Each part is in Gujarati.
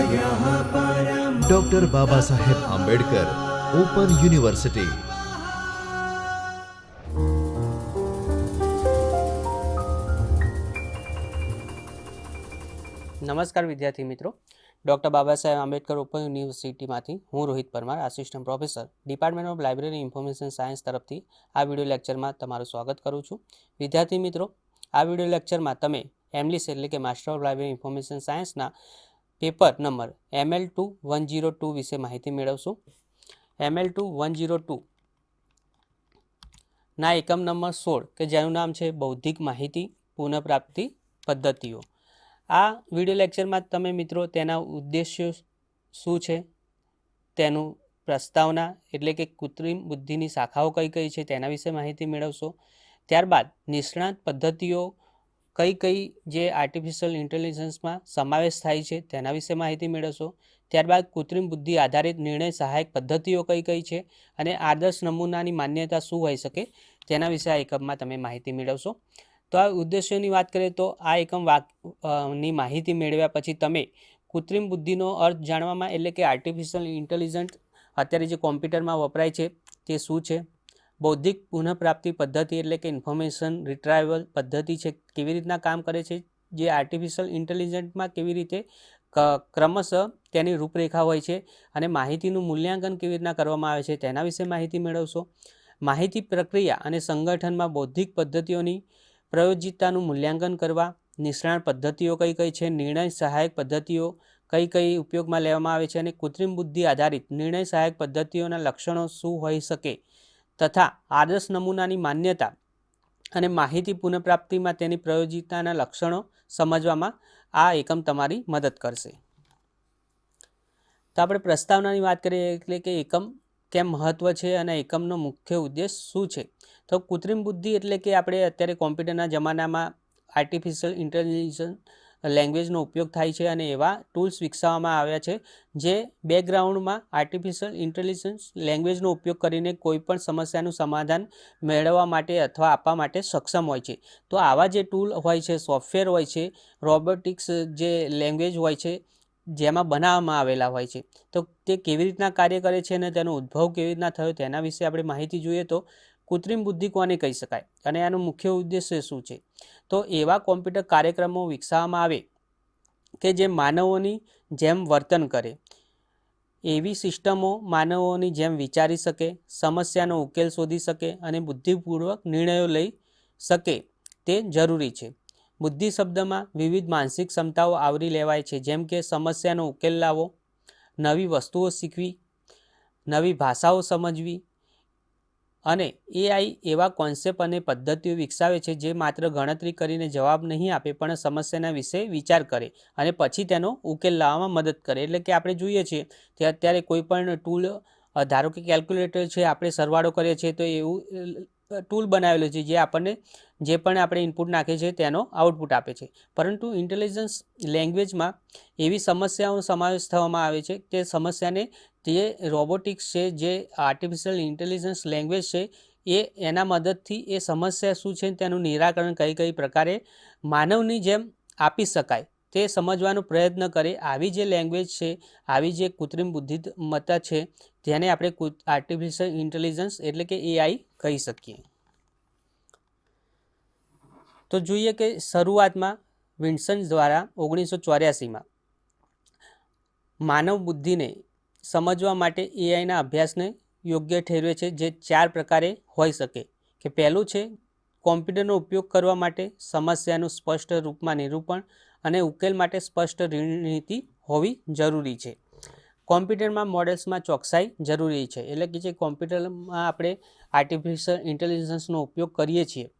Doctor Baba Saheb Ambedkar open university નમસ્કાર વિદ્યાર્થી મિત્રો. ડૉક્ટર બાબા સાહેબ આંબેડકર ઓપન યુનિવર્સિટીમાંથી હું Rohit Parmar assistant professor department of library information science તરફથી આ વિડિયો લેક્ચરમાં તમારું સ્વાગત કરું છું. વિદ્યાર્થી મિત્રો, આ વિડિયો લેક્ચરમાં તમે એમલીસ એટલે કે માસ્ટર ઓફ લાઇબ્રેરી ઇન્ફોર્મેશન સાયન્સના paper number ML two one zero two વિશે માહિતી મેળવશો. ML two one zero two ના એકમ નંબર સોળ, કે જેનું નામ છે બૌદ્ધિક માહિતી પુનઃપ્રાપ્તિ પદ્ધતિઓ. આ વિડિયો લેક્ચરમાં તમે મિત્રો તેના ઉદ્દેશ્યો શું છે? તેનું પ્રસ્તાવના, એટલે કે કૃત્રિમ બુદ્ધિની શાખાઓ કઈ કઈ છે તેના વિશે માહિતી મેળવશો. ત્યારબાદ નિષ્ણાત પદ્ધતિઓ કઈ કઈ જે આર્ટિફિશિયલ ઇન્ટેલિજન્સમાં સમાવેશ થાય છે તેના વિશે માહિતી મેળવશો. ત્યારબાદ કૃત્રિમ બુદ્ધિ આધારિત નિર્ણય સહાયક પદ્ધતિઓ કઈ કઈ છે અને આદર્શ નમૂનાની માન્યતા શું હોઈ શકે તેના વિશે આ એકમમાં તમે માહિતી મેળવશો. તો આ ઉદ્દેશ્યોની વાત કરીએ તો આ એકમની માહિતી મેળવ્યા પછી તમે કૃત્રિમ બુદ્ધિનો અર્થ જાણવામાં એટલે કે આર્ટિફિશિયલ ઇન્ટેલિજન્ટ અત્યારે જે કોમ્પ્યુટરમાં વપરાય છે તે શું છે? બૌદ્ધિક પુનઃપ્રાપ્તિ પદ્ધતિ એટલે કે ઇન્ફોર્મેશન રિટ્રાઇવલ પદ્ધતિ છે, કેવી રીતના કામ કરે છે? જે આર્ટિફિશિયલ ઇન્ટેલિજન્ટમાં કેવી રીતે ક્રમશઃ તેની રૂપરેખા હોય છે અને માહિતીનું મૂલ્યાંકન કેવી રીતના કરવામાં આવે છે તેના વિશે માહિતી મેળવશો. માહિતી પ્રક્રિયા અને સંગઠનમાં બૌદ્ધિક પદ્ધતિઓની પ્રયોજિતતાનું મૂલ્યાંકન કરવા, નિષ્ણાત પદ્ધતિઓ કઈ કઈ છે, નિર્ણય સહાયક પદ્ધતિઓ કઈ કઈ ઉપયોગમાં લેવામાં આવે છે અને કૃત્રિમ બુદ્ધિ આધારિત નિર્ણય સહાયક પદ્ધતિઓના લક્ષણો શું હોઈ શકે? તથા આદર્શ નમૂનાની માન્યતા અને માહિતી પુનઃપ્રાપ્તિમાં તેની પ્રયોજિતતાના લક્ષણો સમજવામાં આ એકમ તમારી મદદ કરશે. તો આપણે પ્રસ્તાવનાની વાત કરીએ એટલે કે એકમ કેમ મહત્ત્વ છે અને એકમનો મુખ્ય ઉદ્દેશ શું છે? તો કૃત્રિમ બુદ્ધિ એટલે કે આપણે અત્યારે કોમ્પ્યુટરના જમાનામાં આર્ટિફિશિયલ ઇન્ટેલિજન્સ લેંગ્વેજનો ઉપયોગ થાય છે અને એવા ટૂલ્સ વિકસાવવામાં આવ્યા છે જે બેકગ્રાઉન્ડમાં આર્ટિફિશિયલ ઇન્ટેલિજન્સ લેંગ્વેજનો ઉપયોગ કરીને કોઈપણ સમસ્યાનું સમાધાન મેળવવા માટે અથવા આપવા માટે સક્ષમ હોય છે. તો આવા જે ટૂલ હોય છે સોફ્ટવેર હોય છે રોબોટિક્સ જે લેંગ્વેજ હોય છે, જેમાં બનાવવામાં આવેલા હોય છે, તો તે કેવી રીતના કાર્ય કરે છે અને તેનો ઉદ્ભવ કેવી રીતના થયો તેના વિશે આપણે માહિતી જોઈએ તો કૃત્રિમ બુદ્ધિ કોને કહી શકાય? અને આનો મુખ્ય ઉદ્દેશ્ય શું છે? તો એવા કોમ્પ્યુટર કાર્યક્રમો વિકસાવવામાં આવે કે જે માનવોની જેમ વર્તન કરે. એવી સિસ્ટમો માનવોની જેમ વિચારી શકે, સમસ્યાનો ઉકેલ શોધી શકે અને બુદ્ધિપૂર્વક નિર્ણયો લઈ શકે તે જરૂરી છે. બુદ્ધિ શબ્દમાં વિવિધ માનસિક ક્ષમતાઓ આવરી લેવાય છે, જેમ કે સમસ્યાનો ઉકેલ લાવવો, નવી વસ્તુઓ શીખવી, નવી ભાષાઓ સમજવી અને એઆઈ એવા કોન્સેપ્ટ અને પદ્ધતિઓ વિકસાવે છે જે માત્ર ગણતરી કરીને જવાબ નહીં આપે, પણ સમસ્યાના વિશે વિચાર કરે અને પછી તેનો ઉકેલ લાવવામાં મદદ કરે. એટલે કે આપણે જોઈએ છીએ કે અત્યારે કોઈ પણ ટૂલ ધારો કે કેલ્ક્યુલેટર છે, આપણે સરવાળો કરીએ છીએ, તો એવું ટૂલ બનાવેલું છે જે આપણને જે પણ આપણે ઇનપુટ નાખીએ છીએ તેનો આઉટપુટ આપે છે. પરંતુ ઇન્ટેલિજન્સ લેંગ્વેજમાં એવી સમસ્યાઓનો સમાવેશ થવામાં આવે છે કે સમસ્યાને જે રોબોટિક્સ છે, જે આર્ટિફિશિયલ ઇન્ટેલિજન્સ લેંગ્વેજ છે, એ એના મદદથી એ સમસ્યા શું છે તેનું નિરાકરણ કઈ કઈ પ્રકારે માનવની જેમ આપી શકાય. તે સમજવાનો પ્રયત્ન કરે. આવી જે લેંગ્વેજ છે, આવી જે કૃત્રિમ બુદ્ધિમત્તા છે તેને આપણે આર્ટિફિશિયલ ઇન્ટેલિજન્સ એટલે કે એઆઈ કહી શકીએ. તો જોઈએ કે શરૂઆતમાં વિન્સન દ્વારા ઓગણીસો ચોર્યાસીમાં માનવ બુદ્ધિને સમજવા માટે એઆઈના અભ્યાસને યોગ્ય ઠેરવે છે જે ચાર પ્રકારે હોઈ શકે. કે પહેલું છે, કોમ્પ્યુટરનો ઉપયોગ કરવા માટે સમસ્યાનું સ્પષ્ટ રૂપમાં નિરૂપણ અને ઉકેલ માટે સ્પષ્ટ રણનીતિ હોવી જરૂરી છે. કોમ્પ્યુટરમાં મોડેલ્સમાં ચોકસાઈ જરૂરી છે, એટલે કે જે કોમ્પ્યુટરમાં આપણે આર્ટિફિશિયલ ઇન્ટેલિજન્સનો ઉપયોગ કરીએ છીએ,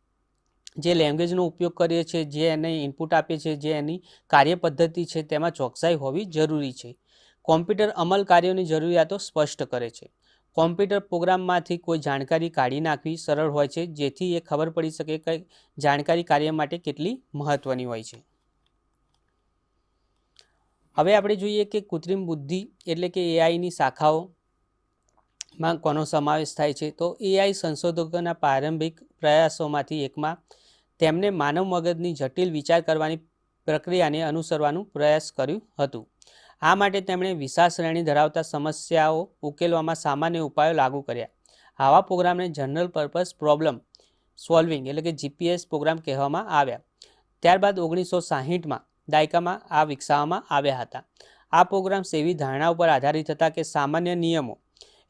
જે લેંગ્વેજનો ઉપયોગ કરીએ છીએ, જે એને ઇનપુટ આપીએ છીએ જે એની કાર્યપદ્ધતિ છે, તેમાં ચોકસાઈ હોવી જરૂરી છે. કોમ્પ્યુટર અમલ કાર્યોની જરૂરિયાતો સ્પષ્ટ કરે છે. કોમ્પ્યુટર પ્રોગ્રામમાંથી કોઈ જાણકારી કાઢી નાખવી સરળ હોય છે, જેથી એ ખબર પડી શકે કે જાણકારી કાર્ય માટે કેટલી મહત્ત્વની હોય છે. હવે આપણે જોઈએ કે કૃત્રિમ બુદ્ધિ એટલે કે એઆઈની શાખાઓમાં કોનો સમાવેશ થાય છે. તો એઆઈ સંશોધકોના પ્રારંભિક પ્રયાસોમાંથી એકમાં તેમણે માનવ મગજની જટિલ વિચાર કરવાની પ્રક્રિયાને અનુસરવાનું પ્રયાસ કર્યું હતું. આ માટે તેમણે વિશાળ શ્રેણી ધરાવતા સમસ્યાઓ ઉકેલવામાં સામાન્ય ઉપાયો લાગુ કર્યા. આવા પ્રોગ્રામને જનરલ પર્પઝ પ્રોબ્લેમ સોલ્વિંગ એટલે કે જીપીએસ પ્રોગ્રામ કહેવામાં આવ્યા. ત્યારબાદ ઓગણીસો સાહીઠમાં દાયકામાં આ વિકસાવવામાં આવ્યા હતા. આ પ્રોગ્રામ્સ એવી ધારણા ઉપર આધારિત હતા કે સામાન્ય નિયમો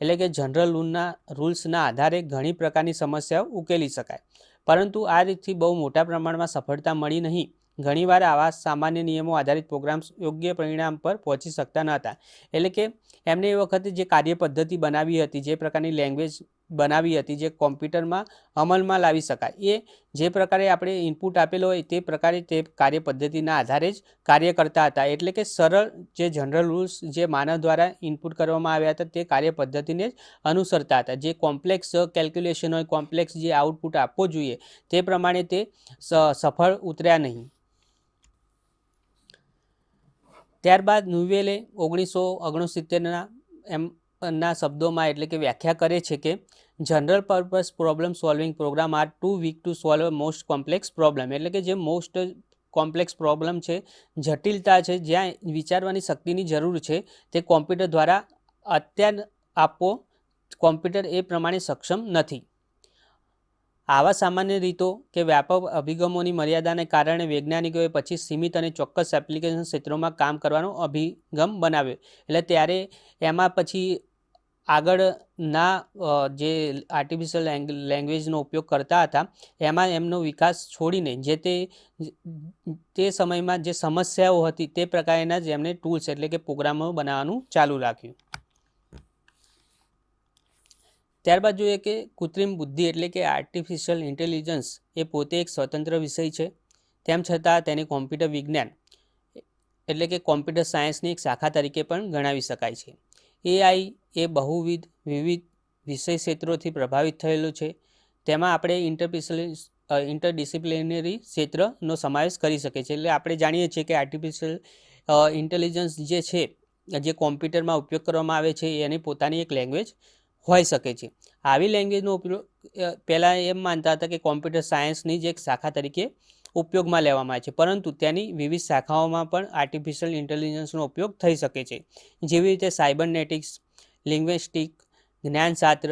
એટલે કે જનરલ રૂલના રૂલ્સના આધારે ઘણી પ્રકારની સમસ્યાઓ ઉકેલી શકાય. પરંતુ આ રીતથી બહુ મોટા પ્રમાણમાં સફળતા મળી નહીં. ઘણીવાર આવા સામાન્ય નિયમો આધારિત પ્રોગ્રામ્સ યોગ્ય પરિણામ પર પહોંચી શકતા ન હતા. એટલે કે એમને એ વખતે જે કાર્ય પદ્ધતિ બનાવી હતી, જે પ્રકારની લેંગ્વેજ બનાવી હતી, જે કોમ્પ્યુટરમાં અમલમાં લાવી શકાય, એ જે પ્રકારે આપણે ઇનપુટ આપેલો હોય, તે પ્રકારે તે કાર્ય પદ્ધતિના આધારે જ કાર્ય કરતા હતા. એટલે કે સરળ જે જનરલ રૂલ્સ જે માનવ દ્વારા ઇનપુટ કરવામાં આવ્યા હતા, તે કાર્ય પદ્ધતિને જ અનુસરતા હતા. જે કોમ્પ્લેક્સ કેલ્ક્યુલેશન હોય કોમ્પ્લેક્સ જે આઉટપુટ આપવો જોઈએ, તે પ્રમાણે તે સફળ ઉતર્યા નહીં. ત્યારબાદ નુવેલે ઓગણીસો ઓગણસિત્તેરના એમ ના શબ્દોમાં એટલે કે વ્યાખ્યા કરે છે કે general purpose problem solving program are too weak to solve most complex problem એટલે કે જે મોસ્ટ કોમ્પ્લેક્સ પ્રોબ્લેમ છે, જટિલતા છે, જ્યાં વિચારવાની શક્તિની જરૂર છે, તે કોમ્પ્યુટર દ્વારા અત્યાર આપવો કોમ્પ્યુટર એ પ્રમાણે સક્ષમ નથી. આવા સામાન્ય રીતો કે વ્યાપક અભિગમોની મર્યાદાને કારણે વૈજ્ઞાનિકોએ પછી સીમિત અને ચોક્કસ એપ્લિકેશન ક્ષેત્રોમાં કામ કરવાનો અભિગમ બનાવ્યો. એટલે ત્યારે એમાં પછી આગળના જે આર્ટિફિશિયલ લેંગ્વેજનો ઉપયોગ કરતા હતા, એમાં એમનો વિકાસ છોડીને જે તે તે સમયમાં જે સમસ્યાઓ હતી તે પ્રકારના જ એમણે ટૂલ્સ એટલે કે પ્રોગ્રામો બનાવવાનું ચાલુ રાખ્યું. ત્યારબાદ જોઈએ કે કૃત્રિમ બુદ્ધિ એટલે કે આર્ટિફિશિયલ ઇન્ટેલિજન્સ એ પોતે એક સ્વતંત્ર વિષય છે. તેમ છતાં તેને કોમ્પ્યુટર વિજ્ઞાન એટલે કે કોમ્પ્યુટર સાયન્સની એક શાખા તરીકે પણ ગણાવી શકાય છે. એઆઈ એ બહુવિધ, વિવિધ વિષય ક્ષેત્રોથી પ્રભાવિત થયેલું છે. તેમાં આપણે ઇન્ટરપિસલ ઇન્ટરડિસિપ્લિનરી ક્ષેત્રનો સમાવેશ કરી શકીએ છીએ. એટલે આપણે જાણીએ છીએ કે આર્ટિફિશિયલ ઇન્ટેલિજન્સ જે છે, જે કોમ્પ્યુટરમાં ઉપયોગ કરવામાં આવે છે, એની પોતાની એક લેંગ્વેજ હોઈ શકે છે. આવી લેંગ્વેજનો ઉપયોગ પહેલાં એમ માનતા હતા કે કોમ્પ્યુટર સાયન્સની જ એક શાખા તરીકે ઉપયોગમાં લેવામાં આવે છે. પરંતુ તેની વિવિધ શાખાઓમાં પણ આર્ટિફિશિયલ ઇન્ટેલિજન્સનો ઉપયોગ થઈ શકે છે. જેવી રીતે સાયબરનેટિક્સ લિંગ્વેસ્ટિક જ્ઞાનશાસ્ત્ર,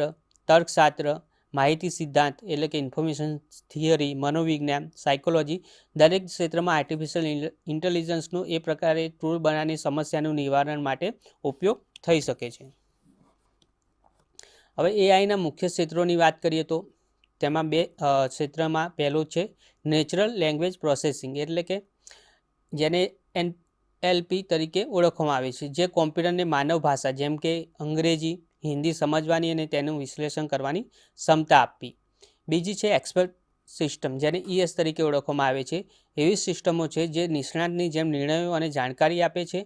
તર્કશાસ્ત્ર, માહિતી સિદ્ધાંત એટલે કે ઇન્ફોર્મેશન થિયરી મનોવિજ્ઞાન સાયકોલોજી દરેક ક્ષેત્રમાં આર્ટિફિશિયલ ઇન્ટેલિજન્સનો એ પ્રકારે ટૂલ બનાવવાની સમસ્યાનું નિવારણ માટે ઉપયોગ થઈ શકે છે. હવે એઆઈના મુખ્ય ક્ષેત્રોની વાત કરીએ તો તેમાં બે ક્ષેત્રમાં પહેલું છે નેચરલ લેંગ્વેજ પ્રોસેસિંગ એટલે કે જેને એન એલપી તરીકે ઓળખવામાં આવે છે, જે કોમ્પ્યુટરને માનવ ભાષા જેમ કે અંગ્રેજી, હિન્દી સમજવાની અને તેનું વિશ્લેષણ કરવાની ક્ષમતા આપવી. બીજી છે એક્સપર્ટ સિસ્ટમ, જેને ઈએસ તરીકે ઓળખવામાં આવે છે. એવી સિસ્ટમો છે જે નિષ્ણાતની જેમ નિર્ણયો અને જાણકારી આપે છે,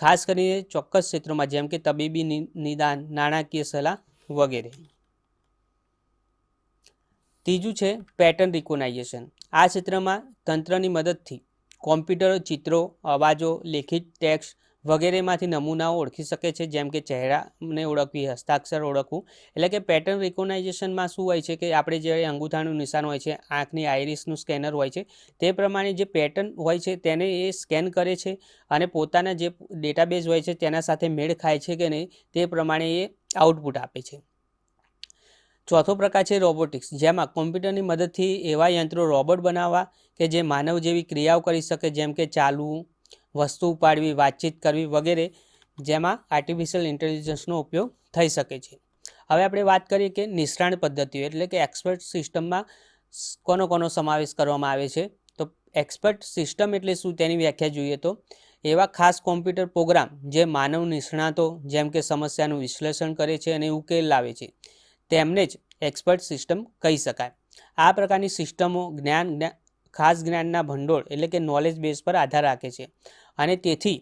ખાસ કરીને ચોક્કસ ક્ષેત્રોમાં જેમ કે તબીબી નિદાન, નાણાકીય સલાહ વગેરે. ત્રીજું છે પેટર્ન રિકોનાઇઝેશન આ ક્ષેત્રમાં તંત્રની મદદથી કોમ્પ્યુટરો ચિત્રો, અવાજો, લેખિત ટેક્સ્ટ વગેરેમાંથી નમૂનાઓ ઓળખી શકે છે. જેમ કે ચહેરાને ઓળખવી, હસ્તાક્ષર ઓળખવું. એટલે કે પેટર્ન રિકોનાઇઝેશનમાં શું હોય છે કે આપણે જે અંગૂઠાનું નિશાન હોય છે, આંખની આઈરિસનું સ્કેનર હોય છે, તે પ્રમાણે જે પેટર્ન હોય છે તેને એ સ્કેન કરે છે અને પોતાના જે ડેટાબેઝ હોય છે તેના સાથે મેળ ખાય છે કે નહીં તે પ્રમાણે એ આઉટપુટ આપે છે. ચોથો પ્રકાર છે રોબોટિક્સ જેમાં કોમ્પ્યુટરની મદદથી એવા યંત્રો રોબોટ બનાવવા કે જે માનવ જેવી ક્રિયાઓ કરી શકે, જેમ કે ચાલવું, વસ્તુ ઉપાડવી, વાતચીત કરવી વગેરે, જેમાં આર્ટિફિશિયલ ઇન્ટેલિજન્સનો ઉપયોગ થઈ શકે છે. હવે આપણે વાત કરીએ કે નિષ્ણાંત પદ્ધતિઓ, એટલે કે એક્સપર્ટ સિસ્ટમમાં કોનો કોનો સમાવેશ કરવામાં આવે છે. તો એક્સપર્ટ સિસ્ટમ એટલે શું તેની વ્યાખ્યા જોઈએ તો એવા ખાસ કોમ્પ્યુટર પ્રોગ્રામ જે માનવ નિષ્ણાતો, જેમ કે સમસ્યાનું વિશ્લેષણ કરે છે અને ઉકેલ લાવે છે, તેમને જ એક્સપર્ટ સિસ્ટમ કહી શકાય. આ પ્રકારની સિસ્ટમો જ્ઞાન ખાસ જ્ઞાનના ભંડોળ એટલે કે નોલેજ બેઝ પર આધાર રાખે છે અને તેથી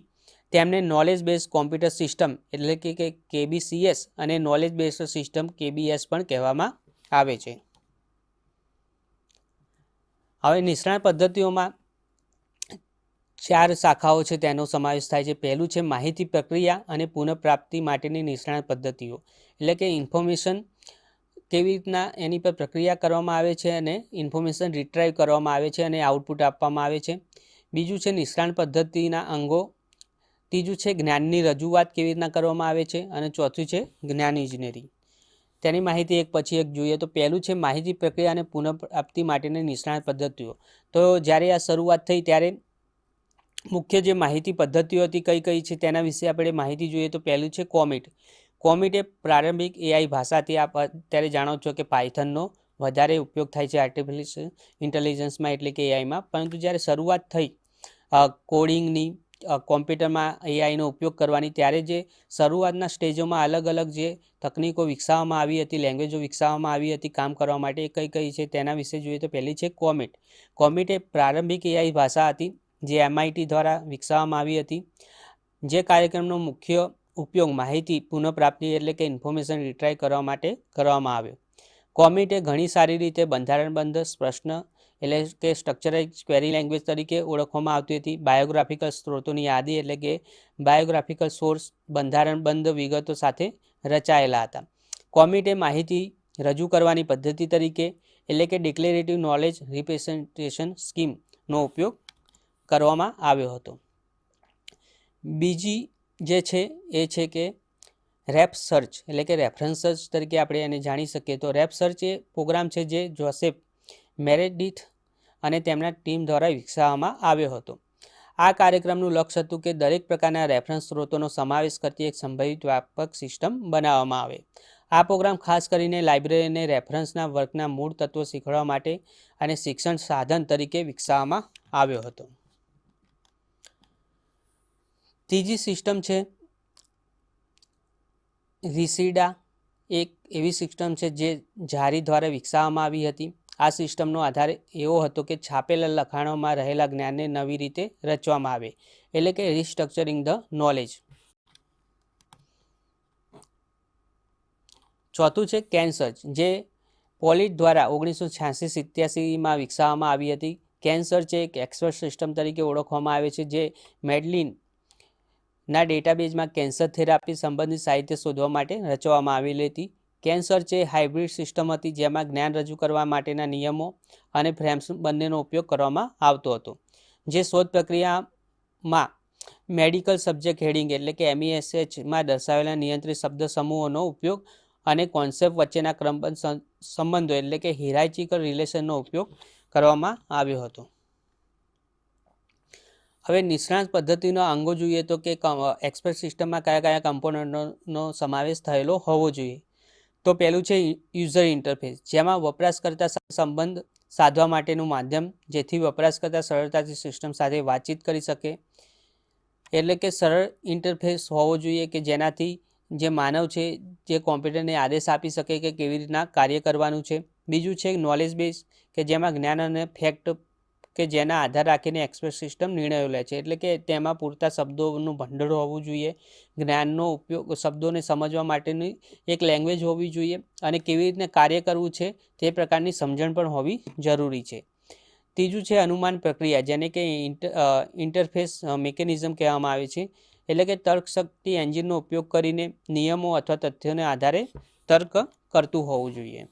તેમને નોલેજ બેઝ કોમ્પ્યુટર સિસ્ટમ એટલે કે કે કેબીસીએસ અને નોલેજ બેઝ સિસ્ટમ કેબીએસ પણ કહેવામાં આવે છે. હવે નિષ્ણાત પદ્ધતિઓમાં ચાર શાખાઓ છે, તેનો સમાવેશ થાય છે. પહેલું છે માહિતી પ્રક્રિયા અને પુનઃપ્રાપ્તિ માટેની નિષ્ણાત પદ્ધતિઓ. એટલે કે ઇન્ફોર્મેશન કેવી રીતના એની પર પ્રક્રિયા કરવામાં આવે છે અને ઇન્ફોર્મેશન રિટ્રાઈવ કરવામાં આવે છે અને આઉટપુટ આપવામાં આવે છે. બીજું છે નિષ્ણાત પદ્ધતિના અંગો. ત્રીજું છે જ્ઞાનની રજૂઆત કેવી રીતના કરવામાં આવે છે અને ચોથું છે જ્ઞાન ઇજનેરી. તેની માહિતી એક પછી એક જોઈએ તો પહેલું છે માહિતી પ્રક્રિયા અને પુનઃપ્રાપ્તિ માટેની નિષ્ણાત પદ્ધતિઓ. તો જ્યારે આ શરૂઆત થઈ ત્યારે મુખ્ય જે માહિતી પદ્ધતિઓ હતી કઈ કઈ છે તેના વિશે આપણે માહિતી જોઈએ તો પહેલું છે કોમિટ. કોમિટ એ પ્રારંભિક એઆઈ ભાષાથી આપ અત્યારે જાણો છો કે પાયથનનો વધારે ઉપયોગ થાય છે આર્ટિફિશિયલ ઇન્ટેલિજન્સમાં એટલે કે એઆઈમાં પરંતુ જ્યારે શરૂઆત થઈ કોડિંગની કોમ્પ્યુટરમાં એઆઈનો ઉપયોગ કરવાની, ત્યારે જે શરૂઆતના સ્ટેજોમાં અલગ અલગ જે તકનીકો વિકસાવવામાં આવી હતી લેંગ્વેજો વિકસાવવામાં આવી હતી, કામ કરવા માટે એ કઈ કઈ છે તેના વિશે જોઈએ તો પહેલી છે કોમિટ. કોમિટ એ પ્રારંભિક એઆઈ ભાષા હતી જે એમઆઈટી દ્વારા વિકસાવવામાં આવી હતી. જે કાર્યક્રમનો મુખ્ય ઉપયોગ માહિતી પુનઃપ્રાપ્તિ એટલે કે ઇન્ફોર્મેશન રિટ્રાય કરવા માટે કરવામાં આવ્યો. કોમિટે ઘણી સારી રીતે બંધારણબંધ પ્રશ્ન એટલે કે સ્ટ્રક્ચરાઇઝ ક્વેરી લેંગ્વેજ તરીકે ઓળખવામાં આવતી હતી. બાયોગ્રાફિકલ સ્ત્રોતોની યાદી એટલે કે બાયોગ્રાફિકલ સોર્સ બંધારણબંધ વિગતો સાથે રચાયેલા હતા. કોમિટે માહિતી રજૂ કરવાની પદ્ધતિ તરીકે એટલે કે ડિક્લેરેટિવ નોલેજ રિપ્રેઝન્ટેશન સ્કીમનો ઉપયોગ કરવામાં આવ્યો હતો. બીજી જે છે, એ છે કે રેપ સર્ચ, એટલે કે રેફરન્સ સર્ચ તરીકે આપણે એને જાણી શકીએ. તો રેપ સર્ચ એ પ્રોગ્રામ છે જે જોસેફ મેરેડિથ અને તેમના ટીમ દ્વારા વિકસાવવામાં આવ્યો હતો. આ કાર્યક્રમનું લક્ષ્ય હતું કે દરેક પ્રકારના રેફરન્સ સ્ત્રોતોનો સમાવેશ કરતી એક સંભવિત વ્યાપક સિસ્ટમ બનાવવામાં આવે. આ પ્રોગ્રામ ખાસ કરીને લાઇબ્રેરીને રેફરન્સના વર્કના મૂળ તત્વો શીખવા માટે અને શિક્ષણ સાધન તરીકે વિકસાવવામાં આવ્યો હતો. ત્રીજી સિસ્ટમ છે રિસીડા, એક એવી સિસ્ટમ છે જે જારી દ્વારા વિકસાવવામાં આવી હતી. આ સિસ્ટમનો આધાર એવો હતો કે છાપેલા લખાણોમાં રહેલા જ્ઞાનને નવી રીતે રચવામાં આવે, એટલે કે રિસ્ટ્રક્ચરિંગ ધ નોલેજ ચોથું છે કેન્સર્ચ જે પોલિટ દ્વારા ઓગણીસો છ્યાસી સિત્યાસીમાં વિકસાવવામાં આવી હતી. કેન્સર્ચ એક એક્સપર્ટ સિસ્ટમ તરીકે ઓળખવામાં આવે છે, જે મેડલિન ના ડેટાબેઝમાં કેન્સર થેરાપી સંબંધિત સાહિત્ય શોધવા માટે રચવામાં આવેલી હતી. કેન્સર છે હાઇબ્રિડ સિસ્ટમ હતી, જેમાં જ્ઞાન રજૂ કરવા માટેના નિયમો અને ફ્રેમ્સ બંનેનો ઉપયોગ કરવામાં આવતો હતો. જે શોધ પ્રક્રિયામાં મેડિકલ સબ્જેક્ટ હેડિંગ એટલે કે એમઈએસએચમાં દર્શાવેલા નિયંત્રિત શબ્દ સમૂહોનો ઉપયોગ અને કોન્સેપ્ટ વચ્ચેના ક્રમબદ્ધ સંબંધો એટલે કે હિરાઇચિકલ રિલેશનનો ઉપયોગ કરવામાં આવ્યો હતો. હવે નિષ્ણાત પદ્ધતિના અંગો જોઈએ તો કે એક્સપર્ટ સિસ્ટમમાં કયા કયા કમ્પોનન્ટનો સમાવેશ થયેલો હોવો જોઈએ. તો પહેલું છે યુઝર ઇન્ટરફેસ, જેમાં વપરાશકર્તા સંબંધ સાધવા માટેનું માધ્યમ, જેથી વપરાશકર્તા સરળતાથી સિસ્ટમ સાથે વાતચીત કરી શકે. એટલે કે સરળ ઇન્ટરફેસ હોવો જોઈએ કે જેનાથી જે માનવ છે, જે કોમ્પ્યુટરને આદેશ આપી શકે કે કેવી રીતના કાર્ય કરવાનું છે. બીજું છે નોલેજ બેઝ કે જેમાં જ્ઞાન અને ફેક્ટ કે જેના આધાર રાખીને એક્સપ્રેસ સિસ્ટમ નિર્ણયો લે છે. એટલે કે તેમાં પૂરતા શબ્દોનું ભંડોળ હોવું જોઈએ. જ્ઞાનનો ઉપયોગ, શબ્દોને સમજવા માટેની એક લેંગ્વેજ હોવી જોઈએ અને કેવી રીતને કાર્ય કરવું છે તે પ્રકારની સમજણ પણ હોવી જરૂરી છે. ત્રીજું છે અનુમાન પ્રક્રિયા, જેને કે ઇન્ટરફેસ મિકેનિઝમ કહેવામાં આવે છે. એટલે કે તર્કશક્તિ એન્જિનનો ઉપયોગ કરીને નિયમો અથવા તથ્યોને આધારે તર્ક કરતું હોવું જોઈએ.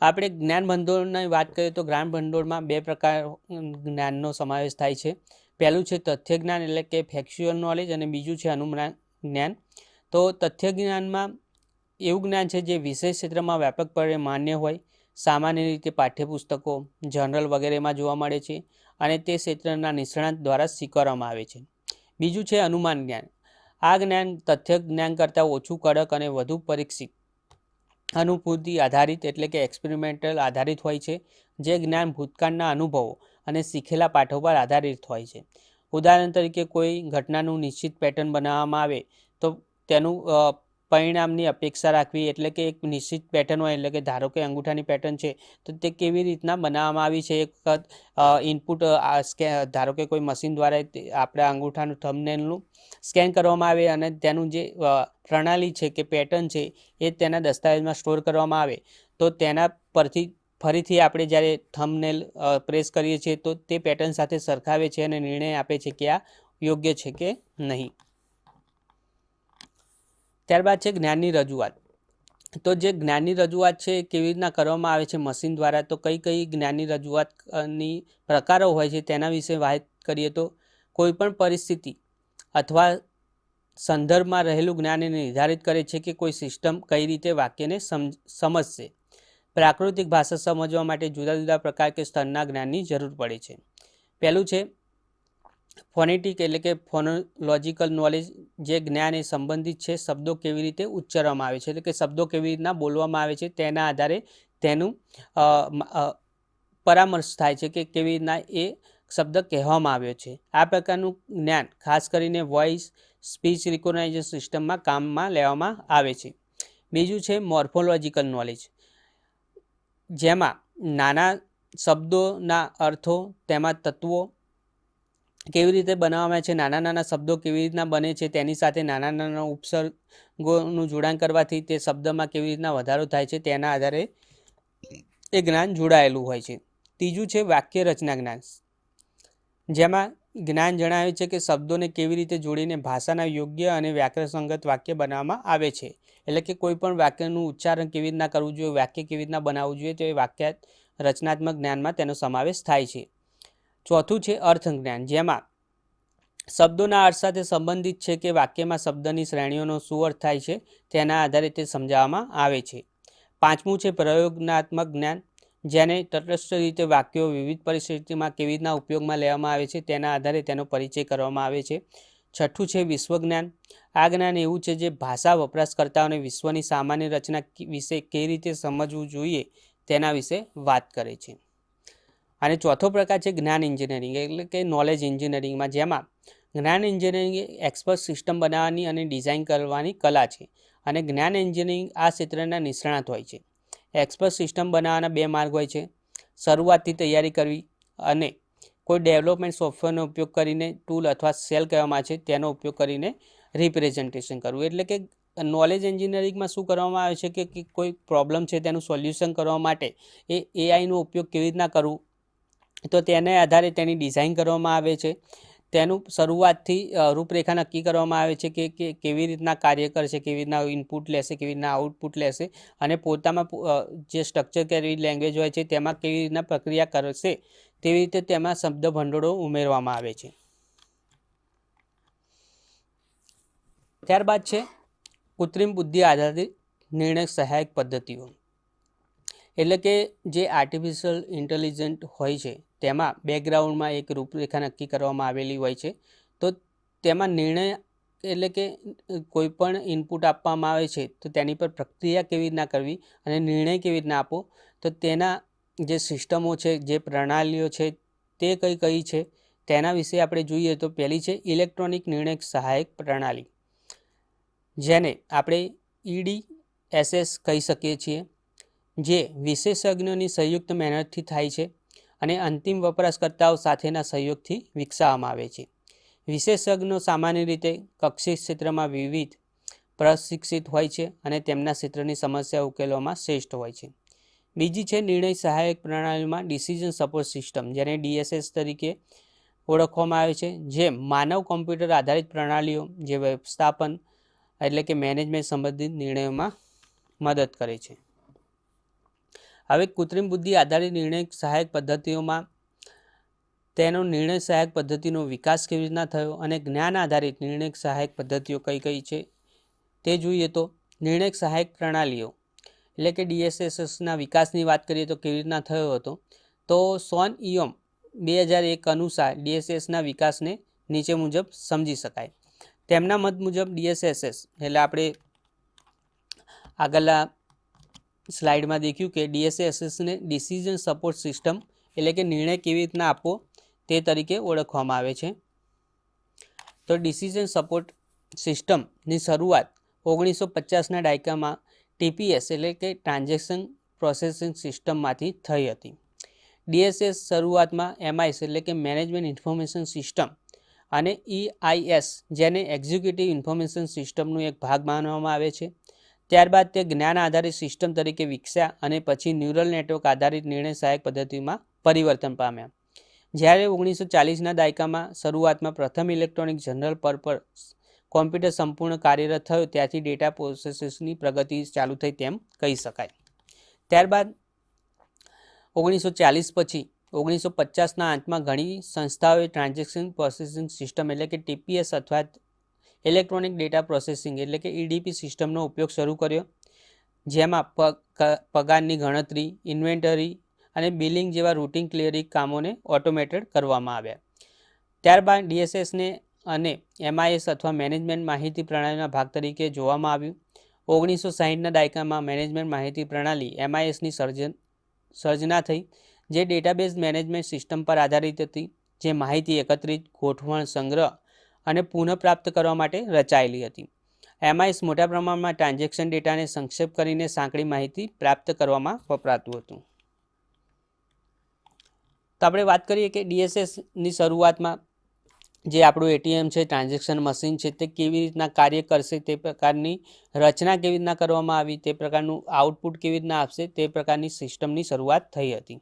આપણે જ્ઞાન ભંડોળની વાત કરીએ તો જ્ઞાન ભંડોળમાં બે પ્રકાર જ્ઞાનનો સમાવેશ થાય છે. પહેલું છે તથ્ય જ્ઞાન એટલે કે ફેક્ચ્યુઅલ નોલેજ અને બીજું છે અનુમાન જ્ઞાન. તો તથ્ય જ્ઞાનમાં એવું જ્ઞાન છે જે વિશેષ ક્ષેત્રમાં વ્યાપકપણે માન્ય હોય. સામાન્ય રીતે પાઠ્યપુસ્તકો, જર્નલ વગેરેમાં જોવા મળે છે અને તે ક્ષેત્રના નિષ્ણાત દ્વારા સ્વીકારવામાં આવે છે. બીજું છે અનુમાન જ્ઞાન. આ જ્ઞાન તથ્ય જ્ઞાન કરતાં ઓછું, કડક અને વધુ પરીક્ષિત અનુભૂતિ આધારિત એટલે કે એક્સપેરિમેન્ટલ આધારિત હોય છે, જે જ્ઞાન ભૂતકાળના અનુભવો અને શીખેલા પાઠો પર આધારિત હોય છે. ઉદાહરણ તરીકે કોઈ ઘટનાનું નિશ્ચિત પેટર્ન બનાવવામાં આવે તો તેનું પરિણામની અપેક્ષા રાખવી એટલે કે એક નિશ્ચિત પેટર્ન હોય, એટલે કે ધારો કે અંગૂઠાની પેટર્ન છે, તો તે કેવી રીતના બનાવવામાં આવી છે? એક વખત ઇનપુટ ધારો કે કોઈ મશીન દ્વારા આપણા અંગૂઠાનું થમનેલનું સ્કેન કરવામાં આવે અને તેનું જે પ્રણાલી છે કે પેટર્ન છે, એ તેના દસ્તાવેજમાં સ્ટોર કરવામાં આવે. તો તેના પરથી, ફરીથી આપણે જ્યારે થમનેલ પ્રેસ કરીએ છીએ, તો તે પેટર્ન સાથે સરખાવે છે અને નિર્ણય આપે છે કે આ યોગ્ય છે કે નહીં. ત્યારબાદ છે જ્ઞાનની રજૂઆત. તો જે જ્ઞાનની રજૂઆત છે કેવી રીતના કરવામાં આવે છે મશીન દ્વારા? તો કઈ કઈ જ્ઞાનની રજૂઆતની પ્રકારો હોય છે તેના વિશે વાત કરીએ તો કોઈપણ પરિસ્થિતિ અથવા સંદર્ભમાં રહેલું જ્ઞાન એને નિર્ધારિત કરે છે કે કોઈ સિસ્ટમ કઈ રીતે વાક્યને સમ, સમજશે. પ્રાકૃતિક ભાષા સમજવા માટે જુદા જુદા પ્રકાર કે સ્તરના જ્ઞાનની જરૂર પડે છે. પહેલું છે ફોનેટિક એટલે કે ફોનોલોજિકલ નોલેજ જે જ્ઞાન એ સંબંધિત છે, શબ્દો કેવી રીતે ઉચ્ચારવામાં આવે છે, એટલે કે શબ્દો કેવી રીતના બોલવામાં આવે છે, તેના આધારે તેનું પરામર્શ થાય છે કે કેવી રીતના એ શબ્દ કહેવામાં આવ્યો છે. આ પ્રકારનું જ્ઞાન ખાસ કરીને વોઇસ સ્પીચ રિકોગ્નાઇઝેશન સિસ્ટમમાં કામમાં લેવામાં આવે છે. બીજું છે મોર્ફોલોજિકલ નોલેજ જેમાં નાના શબ્દોના અર્થો, તેમાં તત્વો કેવી રીતે બનાવવામાં છે, નાના નાના શબ્દો કેવી રીતના બને છે, તેની સાથે નાના નાના ઉપસર્ગોનું જોડાણ કરવાથી તે શબ્દમાં કેવી રીતના વધારો થાય છે, તેના આધારે એ જ્ઞાન જોડાયેલું હોય છે. ત્રીજું છે વાક્ય રચના જ્ઞાન. જેમાં જ્ઞાન જણાવે છે કે શબ્દોને કેવી રીતે જોડીને ભાષાના યોગ્ય અને વ્યાકરણસંગત વાક્ય બનાવવામાં આવે છે. એટલે કે કોઈ પણ વાક્યનું ઉચ્ચારણ કેવી રીતના કરવું જોઈએ, વાક્ય કેવી રીતના બનાવવું જોઈએ, તે વાક્ય રચનાત્મક જ્ઞાનમાં તેનો સમાવેશ થાય છે. ચોથું છે અર્થ જ્ઞાન જેમાં શબ્દોના અર્થ સાથે સંબંધિત છે કે વાક્યમાં શબ્દની શ્રેણીઓનો શું અર્થ થાય છે તેના આધારે તે સમજાવવામાં આવે છે. પાંચમું છે પ્રયોગનાત્મક જ્ઞાન, જેને તટસ્થ રીતે વાક્યો વિવિધ પરિસ્થિતિમાં કેવી રીતના ઉપયોગમાં લેવામાં આવે છે તેના આધારે તેનો પરિચય કરવામાં આવે છે. છઠ્ઠું છે વિશ્વજ્ઞાન, આ જ્ઞાન એવું છે જે ભાષા વપરાશકર્તાઓને વિશ્વની સામાન્ય રચના વિશે કેવી રીતે સમજવું જોઈએ તેના વિશે વાત કરે છે. અને ચોથો પ્રકાર છે જ્ઞાન એન્જિનિયરિંગ એટલે કે નોલેજ એન્જિનિયરિંગમાં જેમાં જ્ઞાન એન્જિનિયરિંગ એક્સપર્ટ સિસ્ટમ બનાવવાની અને ડિઝાઇન કરવાની કલા છે. અને જ્ઞાન એન્જિનિયરિંગ આ ક્ષેત્રના નિષ્ણાત હોય છે. એક્સપર્ટ સિસ્ટમ બનાવવાના બે માર્ગ હોય છે. શરૂઆતથી તૈયારી કરવી અને કોઈ ડેવલપમેન્ટ સોફ્ટવેરનો ઉપયોગ કરીને ટૂલ અથવા સેલ કહેવામાં છે, તેનો ઉપયોગ કરીને રિપ્રેઝન્ટેશન કરવું. એટલે કે નોલેજ એન્જિનિયરિંગમાં શું કરવામાં આવે છે કે કોઈ પ્રોબ્લેમ છે તેનું સોલ્યુશન કરવા માટે એ એઆઈનો ઉપયોગ કેવી રીતના કરવું? તો તેને આધારે તેની ડિઝાઇન કરવામાં આવે છે. તેનું શરૂઆતથી રૂપરેખા નક્કી કરવામાં આવે છે કે કેવી રીતના કાર્ય કરશે, કેવી રીતના ઇનપુટ લેશે, કેવી રીતના આઉટપુટ લેશે અને પોતામાં જે સ્ટ્રક્ચર કેવી લેંગ્વેજ હોય છે તેમાં કેવી રીતના પ્રક્રિયા કરશે તેવી રીતે તેમાં શબ્દ ભંડોળો ઉમેરવામાં આવે છે. ત્યારબાદ છે કૃત્રિમ બુદ્ધિ આધારિત નિર્ણય સહાયક પદ્ધતિઓ. એટલે કે જે આર્ટિફિશિયલ ઇન્ટેલિજન્ટ હોય છે તેમાં બેકગ્રાઉન્ડમાં એક રૂપરેખા નક્કી કરવામાં આવેલી હોય છે. તો તેમાં નિર્ણય એટલે કે કોઈ પણ ઇનપુટ આપવામાં આવે છે, તો તેની પર પ્રક્રિયા કેવી રીતના કરવી અને નિર્ણય કેવી રીતના આપવો, તો તેના જે સિસ્ટમો છે, જે પ્રણાલીઓ છે, તે કઈ કઈ છે, તેના વિશે આપણે જોઈએ તો પહેલી છે ઇલેક્ટ્રોનિક નિર્ણય સહાયક પ્રણાલી. જેને આપણે ઈડી એસએસ કહી શકીએ છીએ, જે વિશેષજ્ઞોની સંયુક્ત મહેનતથી થાય છે. અને અંતિમ વપરાશકર્તાઓ સાથેના સહયોગથી વિકસાવવામાં આવે છે. વિશેષજ્ઞો સામાન્ય રીતે કક્ષિત ક્ષેત્રમાં વિવિધ પ્રશિક્ષિત હોય છે અને તેમના ક્ષેત્રની સમસ્યા ઉકેલવામાં શ્રેષ્ઠ હોય છે. બીજી છે નિર્ણય સહાયક પ્રણાલીમાં ડિસિઝન સપોર્ટ સિસ્ટમ જેને ડીએસએસ તરીકે ઓળખવામાં આવે છે, જે માનવ કોમ્પ્યુટર આધારિત પ્રણાલીઓ, જે વ્યવસ્થાપન એટલે કે મેનેજમેન્ટ સંબંધિત નિર્ણયોમાં મદદ કરે છે. હવે કૃત્રિમ બુદ્ધિ આધારિત નિર્ણય સહાયક પદ્ધતિઓમાં તેનો નિર્ણય સહાયક પદ્ધતિનો વિકાસ કેવી રીતના થયો અને જ્ઞાન આધારિત નિર્ણય સહાયક પદ્ધતિઓ કઈ કઈ છે તે જોઈએ તો નિર્ણય સહાયક પ્રણાલીઓ, એટલે કે ડીએસએસએસના વિકાસની વાત કરીએ તો કેવી રીતના થયો હતો, તો સોન ઇયોમ બે હજાર એક અનુસાર ડીએસએસના વિકાસને નીચે મુજબ સમજી શકાય. તેમના મત મુજબ ડીએસએસએસ, એટલે આપણે આગળના સ્લાઇડમાં દેખ્યું કે ડીએસએસએસને ડિસિઝન સપોર્ટ સિસ્ટમ એટલે કે નિર્ણય કેવી રીતના આપવો તે તરીકે ઓળખવામાં આવે છે. તો ડિસિઝન સપોર્ટ સિસ્ટમની શરૂઆત ઓગણીસો પચાસના દાયકામાં ટીપીએસ એટલે કે ટ્રાન્ઝેક્શન પ્રોસેસિંગ સિસ્ટમમાંથી થઈ હતી. ડીએસએસ શરૂઆતમાં એમઆઈએસ એટલે કે મેનેજમેન્ટ ઇન્ફોર્મેશન સિસ્ટમ અને ઈઆઈએસ જેને એક્ઝિક્યુટિવ ઇન્ફોર્મેશન સિસ્ટમનો એક ભાગ માનવામાં આવે છે. ત્યારબાદ તે જ્ઞાન આધારિત સિસ્ટમ તરીકે વિકસ્યા અને પછી ન્યુરલ નેટવર્ક આધારિત નિર્ણય સહાયક પદ્ધતિમાં પરિવર્તન પામ્યા. જ્યારે ઓગણીસો ચાલીસના દાયકામાં શરૂઆતમાં પ્રથમ ઇલેક્ટ્રોનિક જનરલ પર્પઝ કોમ્પ્યુટર સંપૂર્ણ કાર્યરત થયો, ત્યાંથી ડેટા પ્રોસેસિસની પ્રગતિ ચાલુ થઈ તેમ કહી શકાય. ત્યારબાદ ઓગણીસો ચાલીસ પછી ઓગણીસો પચાસના અંતમાં ઘણી સંસ્થાઓએ ટ્રાન્ઝેક્શન પ્રોસેસિંગ સિસ્ટમ એટલે કે ટીપીએસ અથવા ઇલેક્ટ્રોનિક ડેટા પ્રોસેસિંગ એટલે કે ઈડીપી સિસ્ટમનો ઉપયોગ શરૂ કર્યો, જેમાં પગારની ગણતરી, ઇન્વેન્ટરી અને બિલિંગ જેવા રૂટિન ક્લિયરિંગ કામોને ઓટોમેટેડ કરવામાં આવ્યા. ત્યારબાદ ડીએસએસને અને એમઆઈએસ અથવા મેનેજમેન્ટ માહિતી પ્રણાલીના ભાગ તરીકે જોવામાં આવ્યું. ઓગણીસો સાહીઠના દાયકામાં મેનેજમેન્ટ માહિતી પ્રણાલી એમઆઈએસની સર્જન, સર્જના થઈ, જે ડેટાબેઝ મેનેજમેન્ટ સિસ્ટમ પર આધારિત હતી, જે માહિતી એકત્રિત, ગોઠવણ, સંગ્રહ અને પુનઃપ્રાપ્ત કરવા માટે રચાયેલી હતી. એમઆઈએસ મોટા પ્રમાણમાં ટ્રાન્ઝેક્શન ડેટાને સંક્ષેપ કરીને સાંકડી માહિતી પ્રાપ્ત કરવામાં વપરાતું હતું. તો આપણે વાત કરીએ કે ડીએસએસની શરૂઆતમાં જે આપણું એટીએમ છે, ટ્રાન્ઝેક્શન મશીન છે, તે કેવી રીતના કાર્ય કરશે, તે પ્રકારની રચના કેવી રીતના કરવામાં આવી, તે પ્રકારનું આઉટપુટ કેવી રીતના આપશે, તે પ્રકારની સિસ્ટમની શરૂઆત થઈ હતી.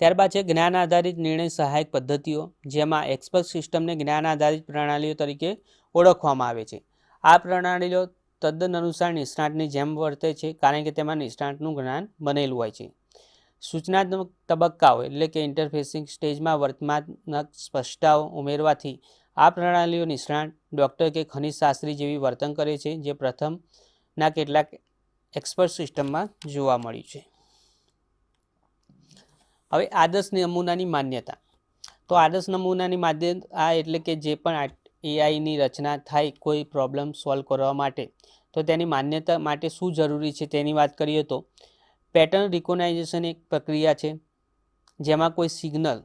ત્યારબાદ છે જ્ઞાન આધારિત નિર્ણય સહાયક પદ્ધતિઓ, જેમાં એક્સપર્ટ સિસ્ટમને જ્ઞાન આધારિત પ્રણાલીઓ તરીકે ઓળખવામાં આવે છે. આ પ્રણાલીઓ તદ્દન અનુસાર નિષ્ણાતની જેમ વર્તે છે, કારણ કે તેમાં નિષ્ણાતનું જ્ઞાન બનેલું હોય છે. સૂચનાત્મક તબક્કાઓ એટલે કે ઇન્ટરફેસિંગ સ્ટેજમાં વર્તમાનક સ્પષ્ટતાઓ ઉમેરવાથી આ પ્રણાલીઓ નિષ્ણાત ડૉક્ટર કે ખનિજશાસ્ત્રી જેવી વર્તન કરે છે, જે પ્રથમના કેટલાક એક્સપર્ટ સિસ્ટમમાં જોવા મળ્યું છે. હવે આદર્શ નમૂનાની માન્યતા. તો આદર્શ નમૂનાની માન્યતા એટલે કે જે પણ એઆઈની રચના થાય કોઈ પ્રોબ્લેમ સોલ્વ કરવા માટે, તો તેની માન્યતા માટે શું જરૂરી છે તેની વાત કરીએ તો પેટર્ન રિકોનાઇઝેશન એક પ્રક્રિયા છે, જેમાં કોઈ સિગ્નલ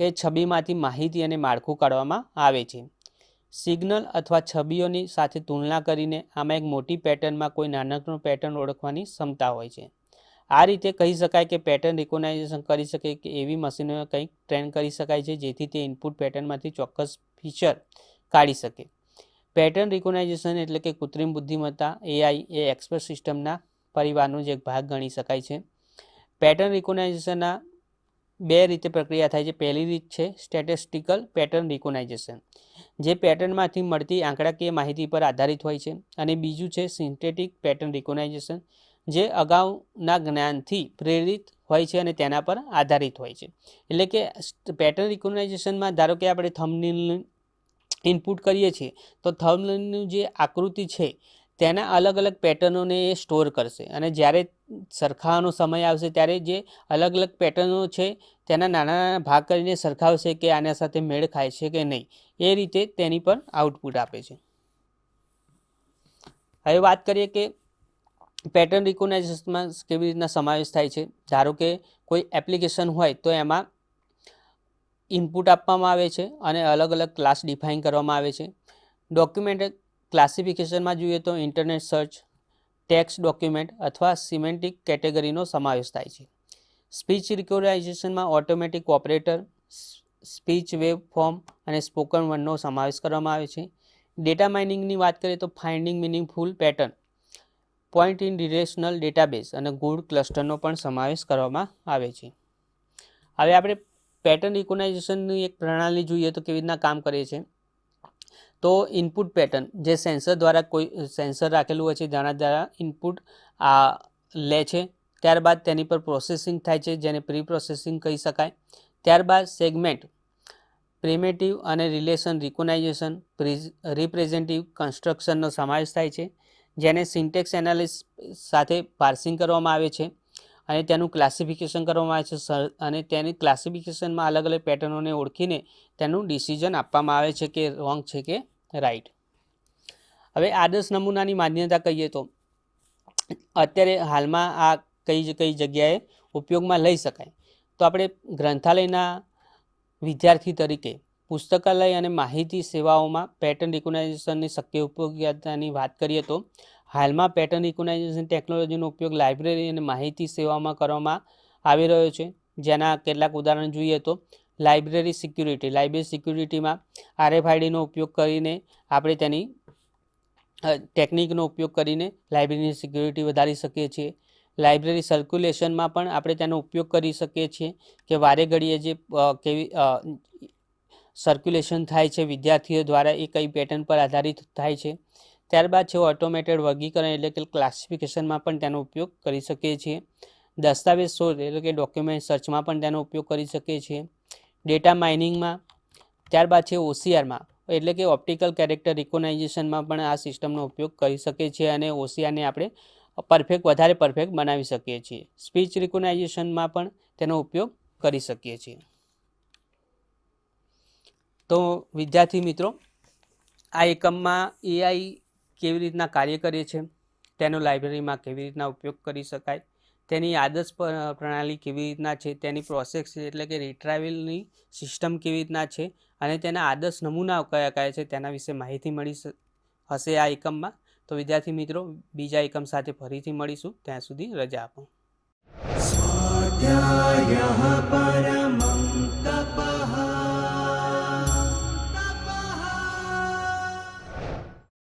કે છબીમાંથી માહિતી અને માળખું કાઢવામાં આવે છે. સિગ્નલ અથવા છબીઓની સાથે તુલના કરીને આમાં એક મોટી પેટર્નમાં કોઈ નાનકડું પેટર્ન ઓળખવાની ક્ષમતા હોય છે. આ રીતે કહી શકાય કે પેટર્ન રિકોનાઇઝેશન કરી શકે કે એવી મશીનો કંઈક ટ્રેન કરી શકાય છે, જેથી તે ઇનપુટ પેટર્નમાંથી ચોક્કસ ફીચર કાઢી શકે. પેટર્ન રિકોગ્નાઇઝેશન એટલે કે કૃત્રિમ બુદ્ધિમત્તા એઆઈ એ એક્સપર્ટ સિસ્ટમના પરિવારનો જ એક ભાગ ગણી શકાય છે. પેટર્ન રિકોનાઇઝેશનના બે રીતે પ્રક્રિયા થાય છે. પહેલી રીત છે સ્ટેટિસ્ટિકલ પેટર્ન રિકોગ્નાઇઝેશન જે પેટર્નમાંથી મળતી આંકડાકીય માહિતી પર આધારિત હોય છે. અને બીજું છે સિન્થેટિક પેટર્ન રિકોનાઇઝેશન જે અગાઉના જ્ઞાનથી પ્રેરિત હોય છે અને તેના પર આધારિત હોય છે. એટલે કે પેટર્ન રિકોનાઇઝેશનમાં ધારો કે આપણે થમનીલ ઇનપુટ કરીએ છીએ, તો થમનીલનું જે આકૃતિ છે, તેના અલગ અલગ પેટર્નોને એ સ્ટોર કરશે. અને જ્યારે સરખાવાનો સમય આવશે, ત્યારે જે અલગ અલગ પેટર્નો છે, તેના નાના નાના ભાગ કરીને સરખાવશે કે આના સાથે મેળ ખાય છે કે નહીં. એ રીતે તેની પર આઉટપુટ આપે છે. હવે વાત કરીએ કે પેટર્ન રિકોનાઇઝેશનમાં કેવી રીતના સમાવેશ થાય છે? ધારો કે કોઈ એપ્લિકેશન હોય તો એમાં ઇનપુટ આપવામાં આવે છે અને અલગ અલગ ક્લાસ ડિફાઇન કરવામાં આવે છે. ડોક્યુમેન્ટ ક્લાસિફિકેશનમાં જોઈએ તો ઇન્ટરનેટ સર્ચ ટેક્સ ડોક્યુમેન્ટ અથવા સિમેન્ટિક કેટેગરીનો સમાવેશ થાય છે. Speech રિકોગ્નાઇઝેશનમાં automatic operator speech wave form અને સ્પોકન વર્ડનો સમાવેશ કરવામાં આવે છે. ડેટા માઇનિંગની વાત કરીએ તો finding meaningful pattern point in relational database અને ગુડ ક્લસ્ટરનો પણ સમાવેશ કરવામાં આવે છે. હવે આપણે પેટર્ન રિકોનાઇઝેશનની એક પ્રણાલી જોઈએ તો કેવી રીતના કામ કરે છે? તો ઇનપુટ પેટર્ન જે સેન્સર દ્વારા કોઈ સેન્સર રાખેલું હોય છે, જેના દ્વારા ઇનપુટ આ લે છે, ત્યારબાદ તેની પર પ્રોસેસિંગ થાય છે, જેને પ્રી પ્રોસેસિંગ કહી શકાય. ત્યારબાદ સેગમેન્ટ પ્રિમેટિવ અને રિલેશન રિકોનાઇઝેશન રિપ્રેઝેન્ટિવ કન્સ્ટ્રક્શનનો સમાવેશ થાય છે. જેને સિન્ટેક્સ એનાલિસ સાથે પાર્સિંગ કરવામાં આવે છે અને તેનું ક્લાસિફિકેશન કરવામાં આવે છે. અને તેની ક્લાસિફિકેશનમાં અલગ અલગ પેટર્નોને ઓળખીને તેનું ડિસિઝન આપવામાં આવે છે કે રોંગ છે કે રાઈટ હવે આદર્શ નમૂનાની માન્યતા કહીએ તો, અત્યારે હાલમાં આ કઈ કઈ જગ્યાએ ઉપયોગમાં લઈ શકાય. તો આપણે ગ્રંથાલયના વિદ્યાર્થી તરીકે પુસ્તકાલય અને માહિતી સેવાઓમાં પેટર્ન રિકોગ્નાઇઝેશનની શક્ય ઉપયોગિતાની વાત કરીએ તો, હાલમાં પેટર્ન રિકોગ્નાઇઝેશન ટેકનોલોજીનો ઉપયોગ લાઇબ્રેરી અને માહિતી સેવામાં કરવામાં આવી રહ્યો છે. જેના કેટલાક ઉદાહરણ જોઈએ તો લાઇબ્રેરી સિક્યુરિટી લાઇબ્રેરી સિક્યુરિટીમાં આરએફઆઈડીનો ઉપયોગ કરીને આપણે તેની ટેકનિકનો ઉપયોગ કરીને લાઇબ્રેરીની સિક્યુરિટી વધારી શકીએ છીએ. લાઇબ્રેરી સર્ક્યુલેશનમાં પણ આપણે તેનો ઉપયોગ કરી શકીએ છીએ કે વારે ઘડીએ જે કેવી સર્ક્યુલેશન થાય છે, વિદ્યાર્થીઓ દ્વારા એ કઈ પેટર્ન પર આધારિત થાય છે. ત્યારબાદ છે ઓટોમેટેડ વર્ગીકરણ એટલે કે ક્લાસિફિકેશનમાં પણ તેનો ઉપયોગ કરી શકીએ છીએ. દસ્તાવેજ શોધ એટલે કે ડોક્યુમેન્ટ સર્ચમાં પણ તેનો ઉપયોગ કરી શકીએ છીએ. ડેટા માઇનિંગમાં ત્યારબાદ છે ઓસીઆરમાં એટલે કે ઓપ્ટિકલ કેરેક્ટર રિકોનાઇઝેશનમાં પણ આ સિસ્ટમનો ઉપયોગ કરી શકીએ છીએ અને ઓસીઆરને આપણે પરફેક્ટ વધારે પરફેક્ટ બનાવી શકીએ છીએ. સ્પીચ રિકોનાઇઝેશનમાં પણ તેનો ઉપયોગ કરી શકીએ છીએ. તો વિદ્યાર્થી મિત્રો, આ એકમમાં એઆઈ કેવી રીતના કાર્ય કરે છે, તેનો લાઇબ્રેરીમાં કેવી રીતના ઉપયોગ કરી શકાય, તેની આદર્શ પ્રણાલી કેવી રીતના છે, તેની પ્રોસેસ એટલે કે રિટ્રાવેલની સિસ્ટમ કેવી રીતના છે અને તેના આદર્શ નમૂના કયા કયા છે તેના વિશે માહિતી મળી હશે આ એકમમાં. તો વિદ્યાર્થી મિત્રો, બીજા એકમ સાથે ફરીથી મળીશું. ત્યાં સુધી રજા આપો. સ્વાધ્યાય તપ